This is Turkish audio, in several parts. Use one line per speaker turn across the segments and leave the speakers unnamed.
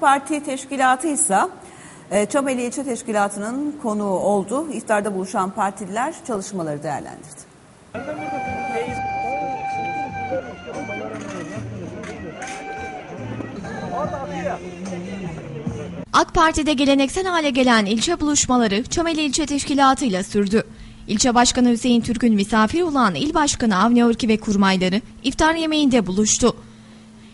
Parti teşkilatı ise e, Çameli İlçe Teşkilatı'nın konuğu oldu. İftarda buluşan partililer çalışmaları değerlendirdi.
AK Parti'de geleneksel hale gelen ilçe buluşmaları Çameli İlçe Teşkilatı ile sürdü. İlçe Başkanı Hüseyin Türk'ün misafir olan İl Başkanı Avni Örki ve kurmayları iftar yemeğinde buluştu.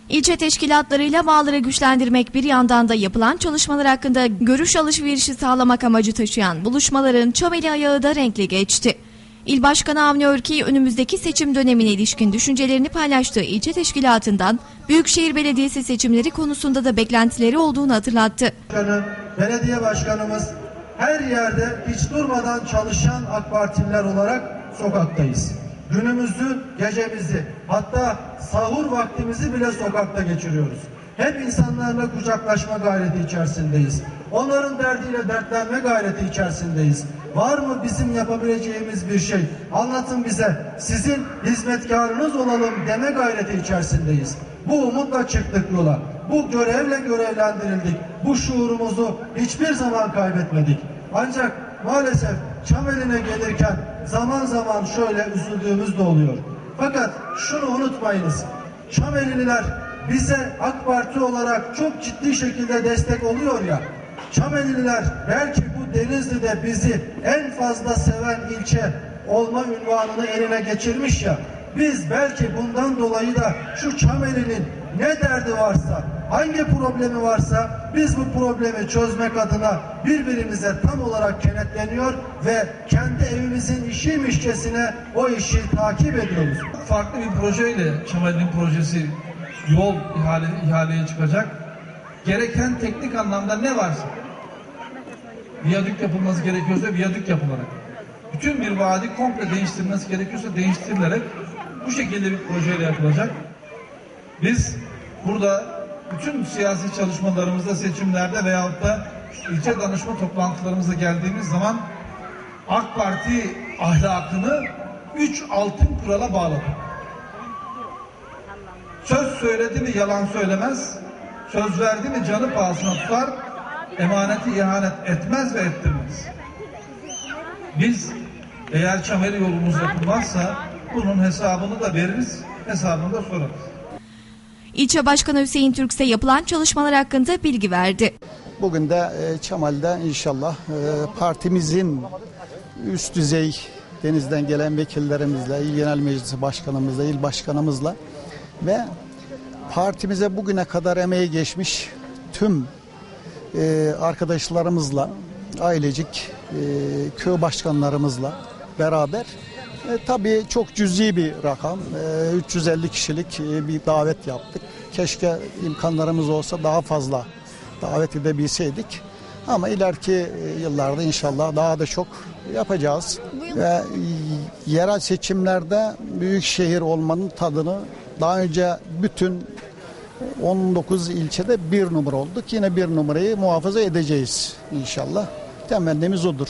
İlçe teşkilatlarıyla bağları güçlendirmek bir yandan da yapılan çalışmalar hakkında görüş alışverişi sağlamak amacı taşıyan buluşmaların Çameli ayağı da renkli geçti. İl Başkanı Avni Örki önümüzdeki seçim dönemine ilişkin düşüncelerini paylaştığı ilçe teşkilatından Büyükşehir Belediyesi seçimleri konusunda da beklentileri olduğunu hatırlattı.
Başkanı, belediye başkanımız her yerde hiç durmadan çalışan AK Partililer olarak sokaktayız. Günümüzü, gecemizi, hatta sahur vaktimizi bile sokakta geçiriyoruz. Hep insanlarla kucaklaşma gayreti içerisindeyiz. Onların derdiyle dertlenme gayreti içerisindeyiz. Var mı bizim yapabileceğimiz bir şey? Anlatın bize. Sizin hizmetkarınız olalım deme gayreti içerisindeyiz. Bu umutla çıktık yola. Bu görevle görevlendirildik. Bu şuurumuzu hiçbir zaman kaybetmedik. Ancak maalesef Çameli'ne gelirken zaman zaman şöyle üzüldüğümüz de oluyor. Fakat şunu unutmayınız. Çamelililer bize AK Parti olarak çok ciddi şekilde destek oluyor ya. Çamelililer belki bu Denizli'de bizi en fazla seven ilçe olma ünvanını eline geçirmiş ya. Biz belki bundan dolayı da şu Çameli'nin ne derdi varsa, hangi problemi varsa biz bu problemi çözmek adına birbirimize tam olarak kenetleniyor ve kendi evimizin işiymişçesine o işi takip ediyoruz.
farklı bir projeyle Çamali'nin projesi yol ihale, ihaleye çıkacak. Gereken teknik anlamda ne varsa viyadük yapılması gerekiyorsa viyadük yapılarak bütün bir vadi komple değiştirilmesi gerekiyorsa değiştirilerek bu şekilde bir projeyle yapılacak. Biz burada bütün siyasi çalışmalarımızda seçimlerde veyahut da ilçe danışma toplantılarımıza geldiğimiz zaman AK Parti ahlakını üç altın kurala bağladı. Söz söyledi mi yalan söylemez, söz verdi mi canı pahasına tutar, emaneti ihanet etmez ve ettirmez. Biz eğer çameli yolumuz yapılmazsa bunun hesabını da veririz, hesabını da sorarız.
İlçe Başkanı Hüseyin Türk ise yapılan çalışmalar hakkında bilgi verdi.
Bugün de e, Çamal'de inşallah e, partimizin üst düzey denizden gelen vekillerimizle, il genel meclisi başkanımızla, il başkanımızla ve partimize bugüne kadar emeği geçmiş tüm e, arkadaşlarımızla, ailecik köy başkanlarımızla beraber e, tabii çok cüzi bir rakam. E, 350 kişilik e, bir davet yaptık. Keşke imkanlarımız olsa daha fazla davet edebilseydik. Ama ileriki e, yıllarda inşallah daha da çok yapacağız. Ve e, yerel seçimlerde büyük şehir olmanın tadını daha önce bütün 19 ilçede bir numara olduk. Yine bir numarayı muhafaza edeceğiz inşallah. Temennimiz odur.